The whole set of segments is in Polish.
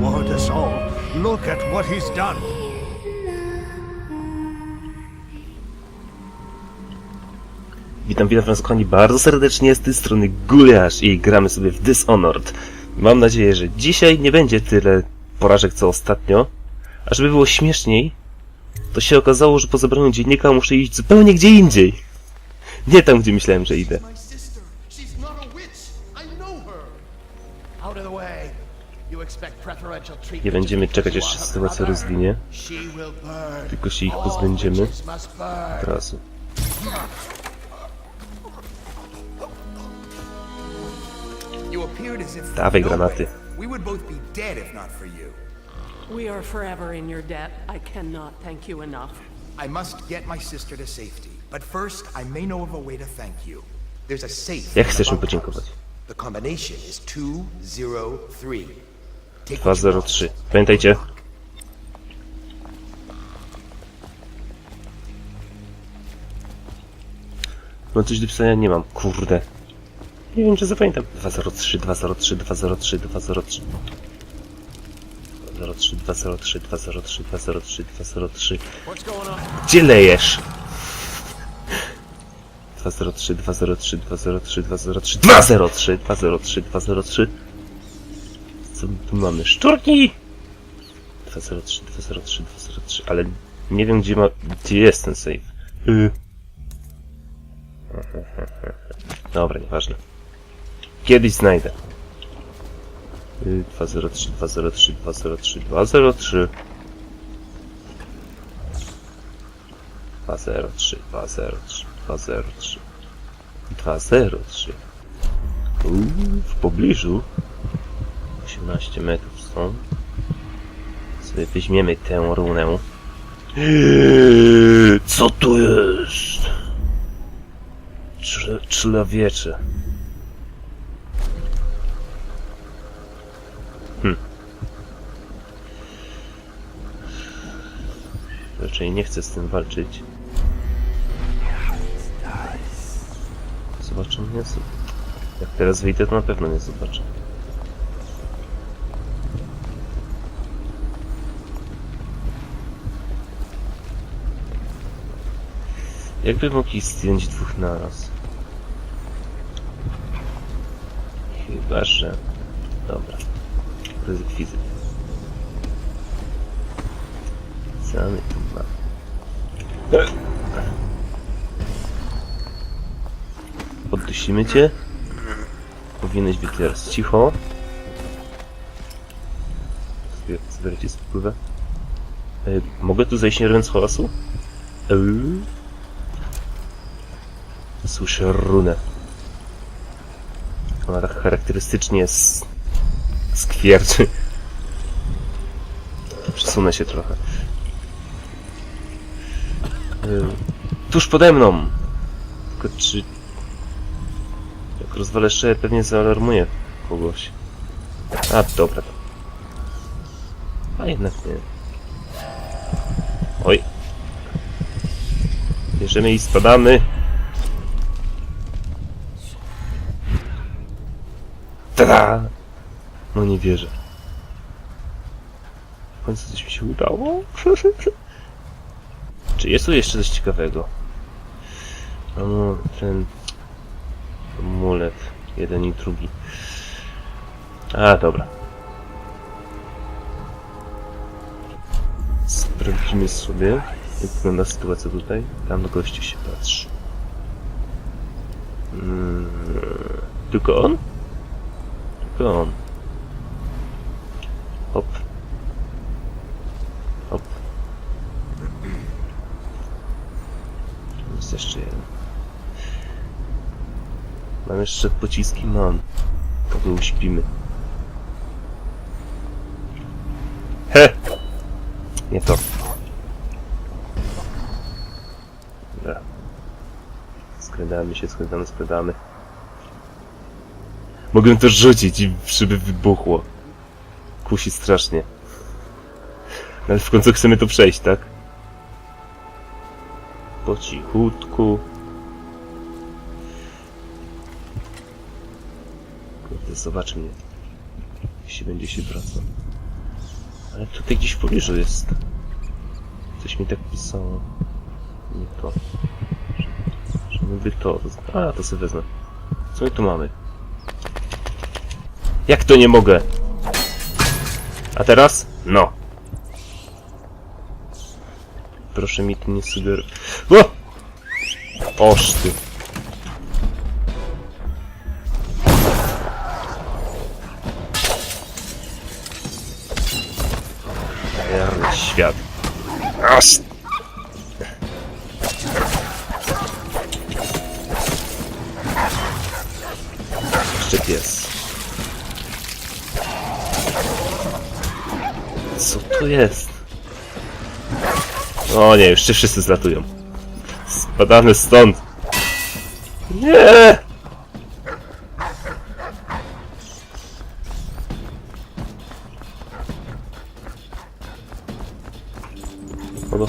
Woe us all. Look at what he's done. Witam, witam was kochani bardzo serdecznie z tej strony Guliasz i gramy sobie w Dishonored. Mam nadzieję, że dzisiaj nie będzie tyle porażek co ostatnio, a żeby było śmieszniej, to się okazało, że po zebraniu dziennika muszę iść zupełnie gdzie indziej. Nie tam, gdzie myślałem, że idę. Nie będziemy czekać, aż się sytuacja rozwinie. Tylko się ich pozbędziemy. Od razu. Dawaj no granaty. way. We would both be dead if not for you. We are forever in your debt. I cannot thank you enough. I must get my sister to safety. But first, I may know of a way to thank you. There's a safe. Jak chcesz mi podziękować? The combination is 203. Take what you want. 203. Pamiętajcie. Mam coś do pisania? Nie mam. Kurde. Nie wiem, czy zapamiętam. 203, 203, 203, 203. 203, 203, 203, 203, 203. Gdzie lejesz? 203, 203, 203, 203, 203, 203, 203. Co my tu mamy? Szczurki! 203, 203, 203, ale nie wiem gdzie ma... gdzie jest ten save. Y. Dobra, nieważne. Kiedyś znajdę. Y, 203, 203, 203, 203. 203, 203, 203. 203. Uuu, w pobliżu 18 metrów stąd. Sobie weźmiemy tę runę. Eee, Co tu jest? Człowiecze. Raczej nie chcę z tym walczyć. Zobaczę mnie. Jak teraz wyjdę, to na pewno nie zobaczę. Jakby mogli zdjąć dwóch naraz? Chyba, że... Dobra. Rekwizyt. Co my tu? Poddusimy cię. Powinieneś być teraz cicho. Zbier- Zbierajcie spływę. E, mogę tu zejść nie robiąc hałasu? Eee. Słyszę runę. Ona tak charakterystycznie skwierczy. Przesunę się trochę. Yy, tuż pode mną! Tylko czy... Jak rozwalę szyję, pewnie zaalarmuję kogoś. A, dobra. A jednak nie. Oj. Bierzemy i spadamy. Tada! No nie wierzę. W końcu coś mi się udało? Czy jest tu jeszcze coś ciekawego? No, ten... Mulet. Jeden i drugi. A, dobra. Sprawdzimy sobie, jak wygląda sytuacja tutaj. Tam gościu się patrzy. Mm, tylko on? Tylko on. Hop. Hop. Jest jeszcze jeden. Mam jeszcze pociski? Mam. To go uśpimy. He! Nie to. Dobra. Skradamy się, skradamy, skradamy. Mogę to rzucić i żeby wybuchło. Kusi strasznie. Ale w końcu chcemy to przejść, tak? Po cichutku. Zobacz mnie. Jeśli będzie się wracał. Ale tutaj gdzieś w pobliżu jest. Coś mi tak pisało. Nie to. Że niby to. A, to sobie wezmę. Co my tu mamy? Jak to nie mogę? A teraz? No. Proszę mi tu nie sugerować. O! Oż. Świat. Aż! Jeszcze pies. Co to jest? O nie, jeszcze wszyscy zlatują. Spadamy stąd. Nie!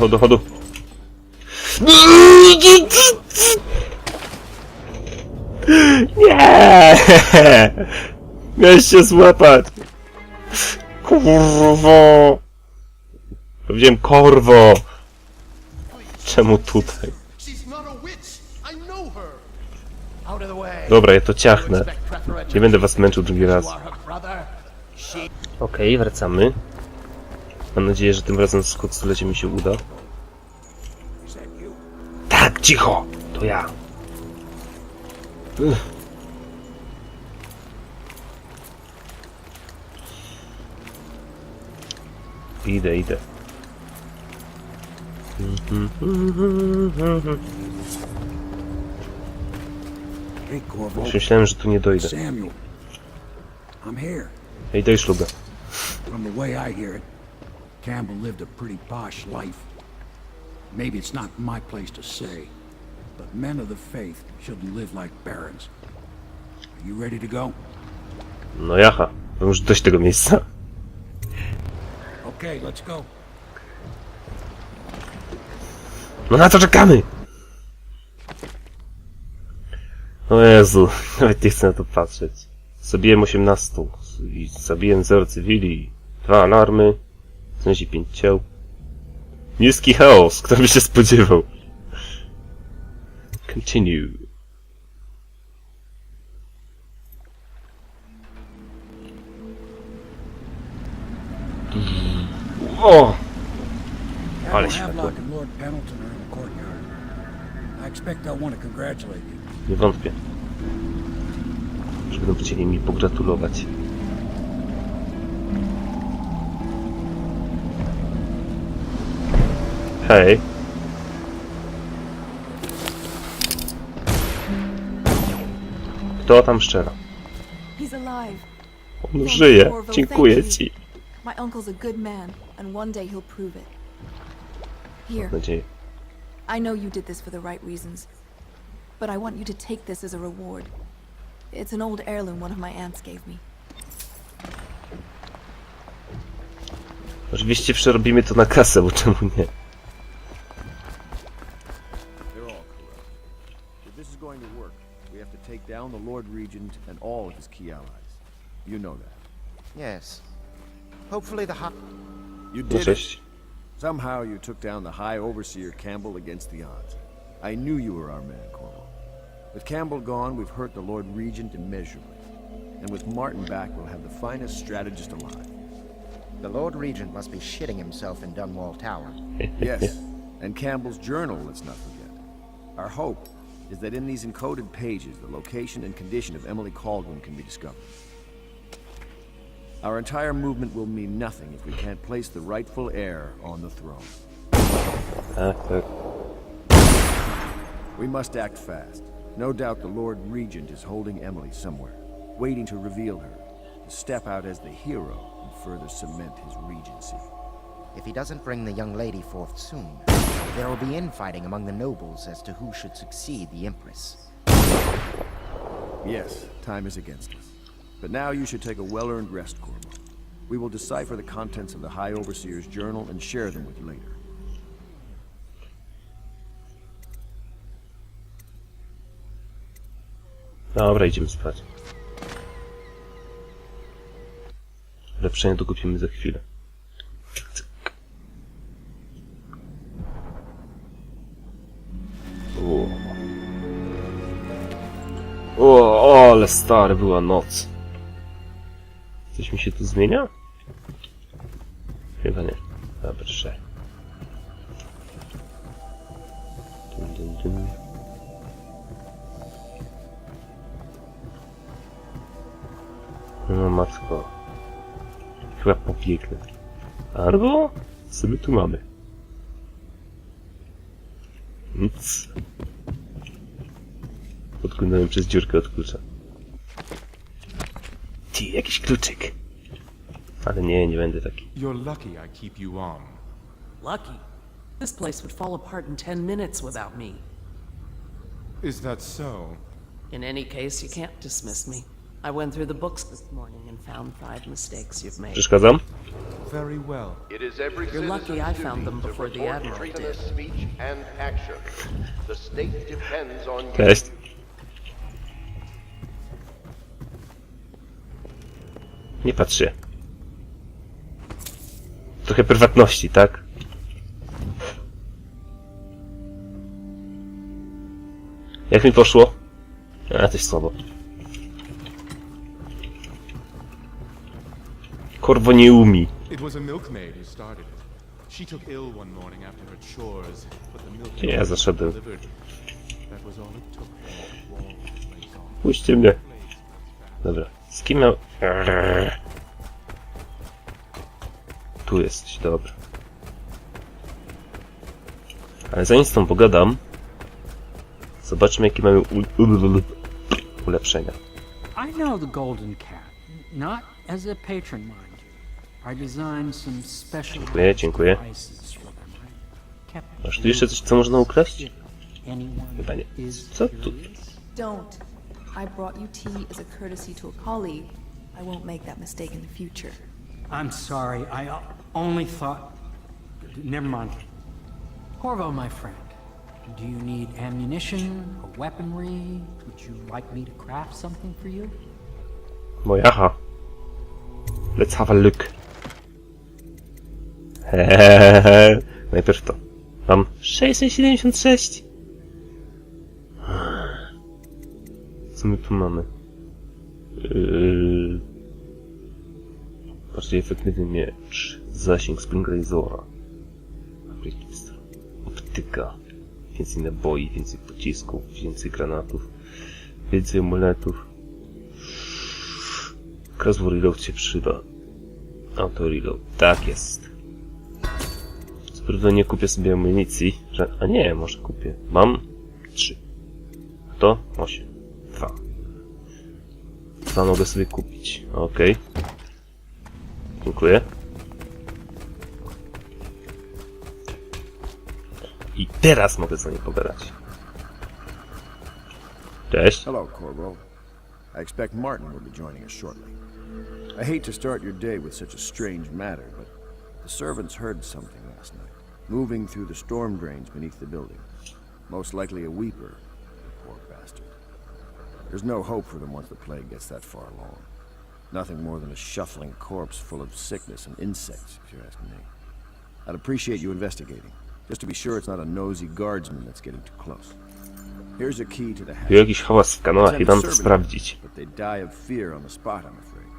Chodu, chodu. Nie! Miałeś się złapać! Kurwo! Powiedziałem korwo! Czemu tutaj? Dobra, ja to ciachnę. Nie będę was męczył drugi raz. Okej, wracamy. Mam nadzieję, że tym razem z stulecie mi się uda. Tak, cicho! To ja. Idę, idę. Już myślałem, że tu nie dojdę. Ej, daj szlugę. From the way I hear it, Campbell lived a pretty posh life. Maybe it's not my place to say, but men of the faith shouldn't live like barons. Are you ready to go? No jaha, mam już dość tego miejsca. Okay, let's go. No na co czekamy? O Jezu, nawet nie chcę na to patrzeć. Zabiłem 18 i zabiłem 0 cywili, dwa alarmy, znaleźli 5 ciał. Niski chaos, kto by się spodziewał. Continue. O! Ale światło. Nie wątpię. Że będą chcieli mi pogratulować. Hej. Kto tam szczera? He's alive. On żyje. Dziękuję ci. My uncle's a good man, and one day he'll prove it. Here, nadzieję. I know you did this for the right reasons, but I want you to take this as a reward. It's an old heirloom one of my aunts gave me. Oczywiście przerobimy to na kasę, bo czemu nie? Take down the Lord Regent and all of his key allies. You know that. Yes. Hopefully the high... You No did it. Somehow you took down the High Overseer Campbell against the odds. I knew you were our man, Corvo. With Campbell gone, we've hurt the Lord Regent immeasurably. And with Martin back, we'll have the finest strategist alive. The Lord Regent must be shitting himself in Dunwall Tower. Yes, and Campbell's journal, let's not forget. Our hope is that in these encoded pages, the location and condition of Emily Caldwell can be discovered. Our entire movement will mean nothing if we can't place the rightful heir on the throne. Tak, tak. We must act fast. No doubt the Lord Regent is holding Emily somewhere, waiting to reveal her, to step out as the hero and further cement his regency. If he doesn't bring the young lady forth soon, there will be infighting among the nobles as to who should succeed the Empress. Yes, time is against us. But now you should take a well-earned rest, Corvo. We will decipher the contents of the High Overseer's journal and share them with you later. Dobra, idziemy spać. Lepszenie to kupimy za chwilę. Ale stary, była noc. Coś mi się tu zmienia? Chyba nie. Dobrze. Dun, dun, dun. No matko. Chyba pobiegnę. Albo co my tu mamy? Nic. Podglądałem przez dziurkę od klucza. Ty, jakiś kluczyk. Ale nie, nie będę taki. You're lucky I keep you on. Lucky. This place would fall apart in ten minutes without me. Is that so? In any case, you can't dismiss me. I went through the books this morning and found five mistakes you've made. Przeszkadzam? Very well. It is every You're lucky I found them before the Admiral did. speech and action. The state depends on you. Cześć. Nie patrz. Trochę prywatności, tak? Jak mi poszło? A, coś słabo. Korwo nie umi. Ja zaszedłem. Puśćcie mnie. Dobra. Z kim miał... Tu jesteś, dobra. Ale zanim z tą pogadam, zobaczmy jakie mamy u... u- ulepszenia. I know the Golden Cat, not as a patron, mind you. I designed some special Dziękuję, dziękuję. Masz tu jeszcze coś, co można ukraść? Chyba nie. Co tu? Don't. I brought you tea as a courtesy to a colleague. I won't make that mistake in the future. I'm sorry. I only thought. Never mind. Corvo, my friend, do you need ammunition or weaponry? Would you like me to craft something for you? Moja, aha. Let's have a look. Najpierw to. Mam 676. co my tu mamy? Yy... Bardziej efektywny miecz. Zasięg Springrazora. Optyka. Więcej naboi, więcej pocisków, więcej granatów, więcej amuletów. Kraswo Reload się przyda. Auto Reload. Tak jest. Co nie kupię sobie amunicji. Że... A nie, może kupię. Mam 3. To 8. Dwa mogę sobie kupić. Okej. Dziękuję. I teraz mogę z nami pogadać. Cześć. Hello, Corvo. I expect Martin will be joining us shortly. I hate to start your day with such a strange matter, but the servants heard something last night, moving through the storm drains beneath the building. Most likely a weeper. There's no hope for them once the plague gets that far along. Nothing more than a shuffling corpse full of sickness and insects, if you ask me. I'd appreciate you investigating, just to be sure it's not a nosy guardsman that's getting too close. Here's a key to the. Był jakiś hałas w kanałach i dam to sprawdzić. But they die of fear on the spot, I'm afraid.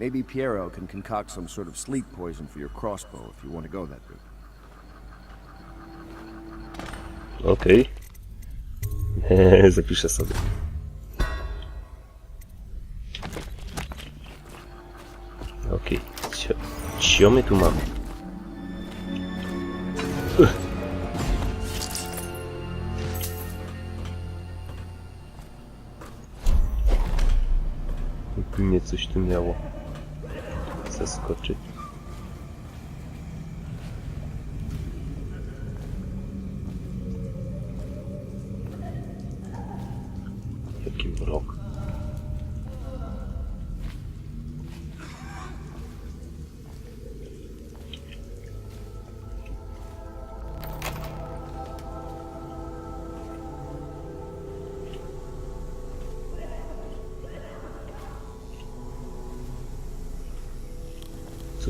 Maybe Piero can concoct some sort of sleep poison for your crossbow if you want to go that route. Okej. Zapiszę sobie. Okej. Okay. Co my tu mamy? Jakby mnie coś tu miało zaskoczyć.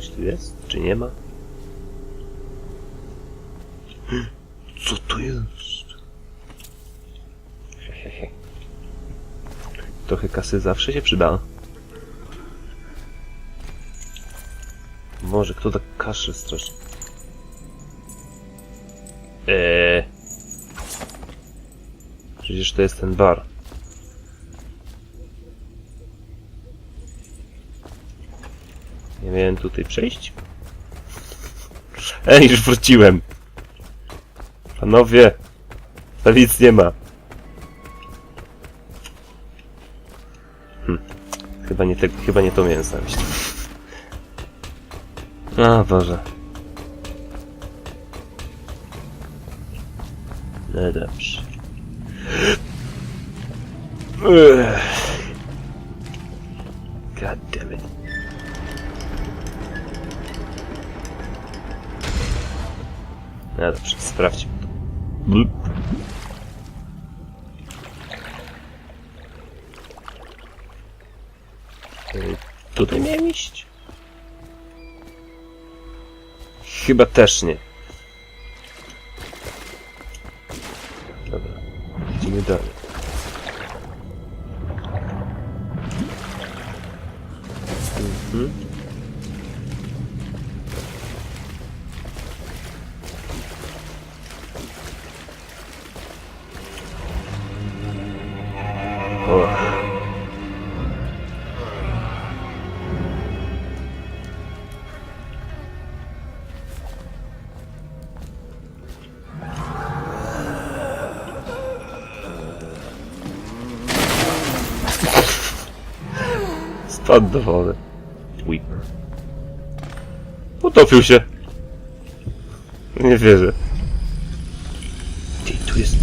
Coś tu jest? Czy nie ma? Co to jest? Hehehe. Trochę kasy zawsze się przyda. Może kto tak kaszy strasznie? Eee. Przecież to jest ten bar. Miałem tutaj przejść? Ej, już wróciłem. Panowie, tam nic nie ma. Hm. Chyba nie, te, chyba nie to miałem znaleźć. A Boże. No dobrze. God damn it. To. Blup. Y, Tutaj miałem iść? Chyba też nie. Dobra, idziemy dalej. Spadł do wody. Weeper. Utopił się. Nie wierzę. Ty, tu jest...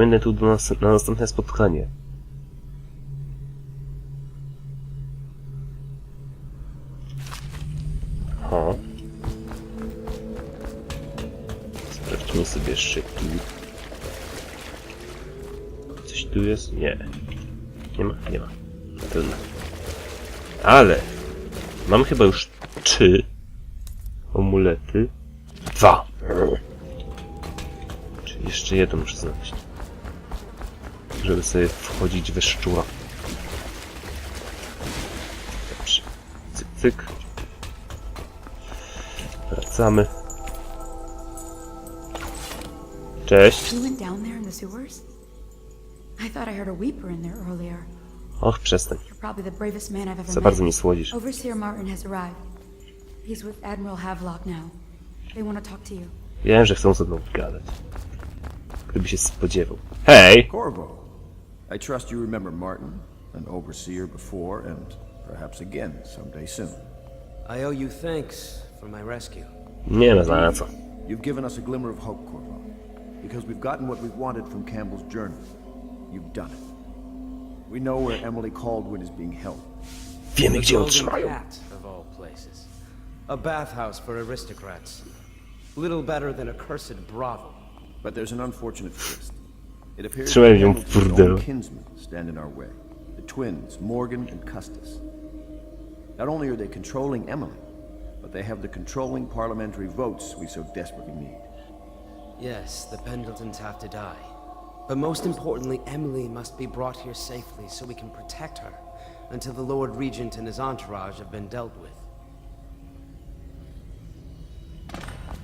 będę tu nas na następne spotkanie. O. Sprawdźmy sobie jeszcze. Coś tu jest? Nie. Nie ma? Nie ma. Trudno. Ale mam chyba już trzy amulety. Dwa. Czyli jeszcze jeden muszę znaleźć. Żeby sobie wchodzić we szczura. Dobrze. Cyk, cyk. Wracamy. Cześć. You went down there in the sewers? I thought I heard a weeper in there earlier. Och, przestań. You're probably the bravest man I've ever Za met. bardzo mi słodzisz. Overseer Martin has arrived. He's with Admiral Havelock now. They want to talk to you. Wiem, że chcą ze mną gadać. Gdyby się spodziewał. Hej! Corvo, I trust you remember Martin, an overseer before, and perhaps again someday soon. I owe you thanks for my rescue. Nie ma za co. You've given us a glimmer of hope, Corvo, because we've gotten what we've wanted from Campbell's journey. You've done it. We know where Emily Caldwin is being held. Wiemy, The gdzie ją trzymają. Cat, of all places. A bathhouse for aristocrats. Little better than a cursed brothel. But there's an unfortunate twist. It appears Trzymają that ją w Hamilton's burdelu. kinsmen stand in our way. The twins, Morgan and Custis. Not only are they controlling Emily, but they have the controlling parliamentary votes we so desperately need. Yes, the Pendletons have to die. But most importantly, Emily must be brought here safely so we can protect her until the Lord Regent and his entourage have been dealt with.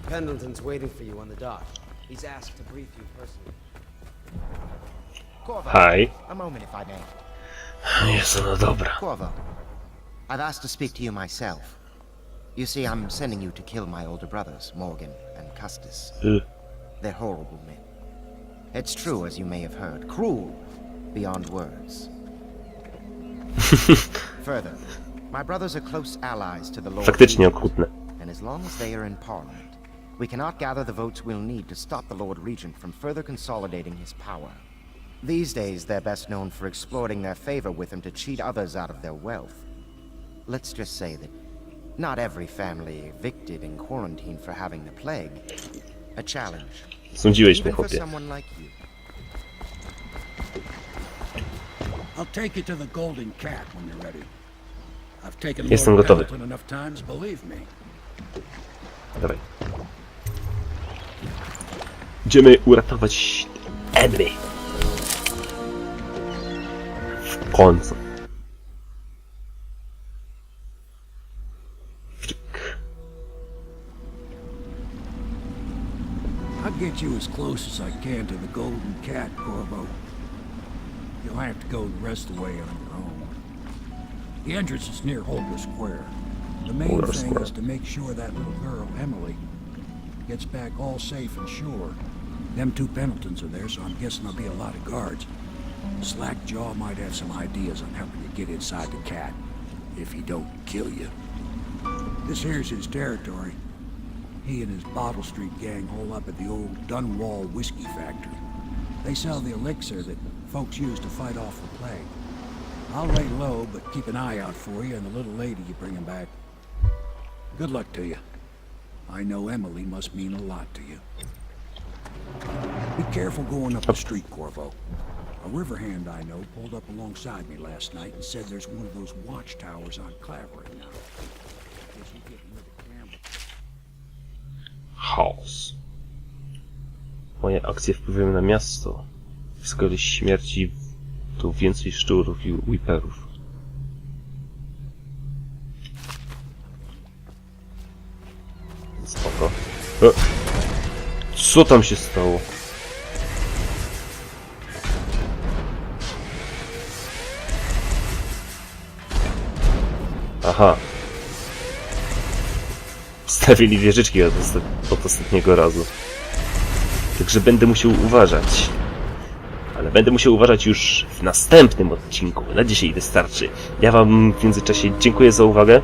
Pendleton's waiting for you on the dock. He's asked to brief you personally. Corvo, Hi. a moment if I may. Jezu, no dobra. Corvo, I've asked to speak to you myself. You see, I'm sending you to kill my older brothers, Morgan and Custis. Y, They're horrible men. It's true, as you may have heard, cruel beyond words. Further, my brothers are close allies to the Lord. Faktycznie okrutne. And as long as they are in Parliament, we cannot gather the votes we'll need to stop the Lord Regent from further consolidating his power. These days, they're best known for exploiting their favor with him to cheat others out of their wealth. Let's just say that not every family evicted and quarantined for having the plague. A challenge. Sądziłeś mnie, Even for chłopie. someone like you. I'll I'll take you to the Golden Cat when you're ready. I've taken Jestem Lord gotowy. Enough times, believe me. Dawaj. Idziemy uratować Emily. W końcu. I'll get you as close as I can to the Golden Cat, Corvo. You'll have to go the rest of the way on your own. The entrance is near Holger Square. The main Holger thing Square. is to make sure that little girl, Emily, gets back all safe and sure. Them two Pendletons are there, so I'm guessing there'll be a lot of guards. Slackjaw might have some ideas on helping you get inside the cat, if he don't kill you. This here's his territory. He and his Bottle Street gang hole up at the old Dunwall Whiskey Factory. They sell the elixir that folks use to fight off the plague. I'll lay low, but keep an eye out for you and the little lady you bring him back. Good luck to you. I know Emily must mean a lot to you. Be careful going up the street, Corvo. A river hand I know pulled up alongside me last night and said there's one of those watchtowers on Clavering now. Chaos. Moje akcje wpływają na miasto. Z kolei śmierci tu więcej szczurów i whiperów. Spoko. E, Co tam się stało? Aha. Stawili wieżyczki od, od ostatniego razu. Także będę musiał uważać. Ale będę musiał uważać już w następnym odcinku. Na dzisiaj wystarczy. Ja wam w międzyczasie dziękuję za uwagę.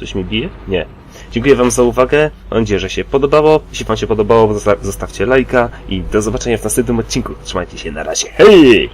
Coś mi bije? Nie. Dziękuję wam za uwagę. Mam nadzieję, że się podobało. Jeśli wam się podobało, zosta- zostawcie lajka i do zobaczenia w następnym odcinku. Trzymajcie się, na razie. Hej!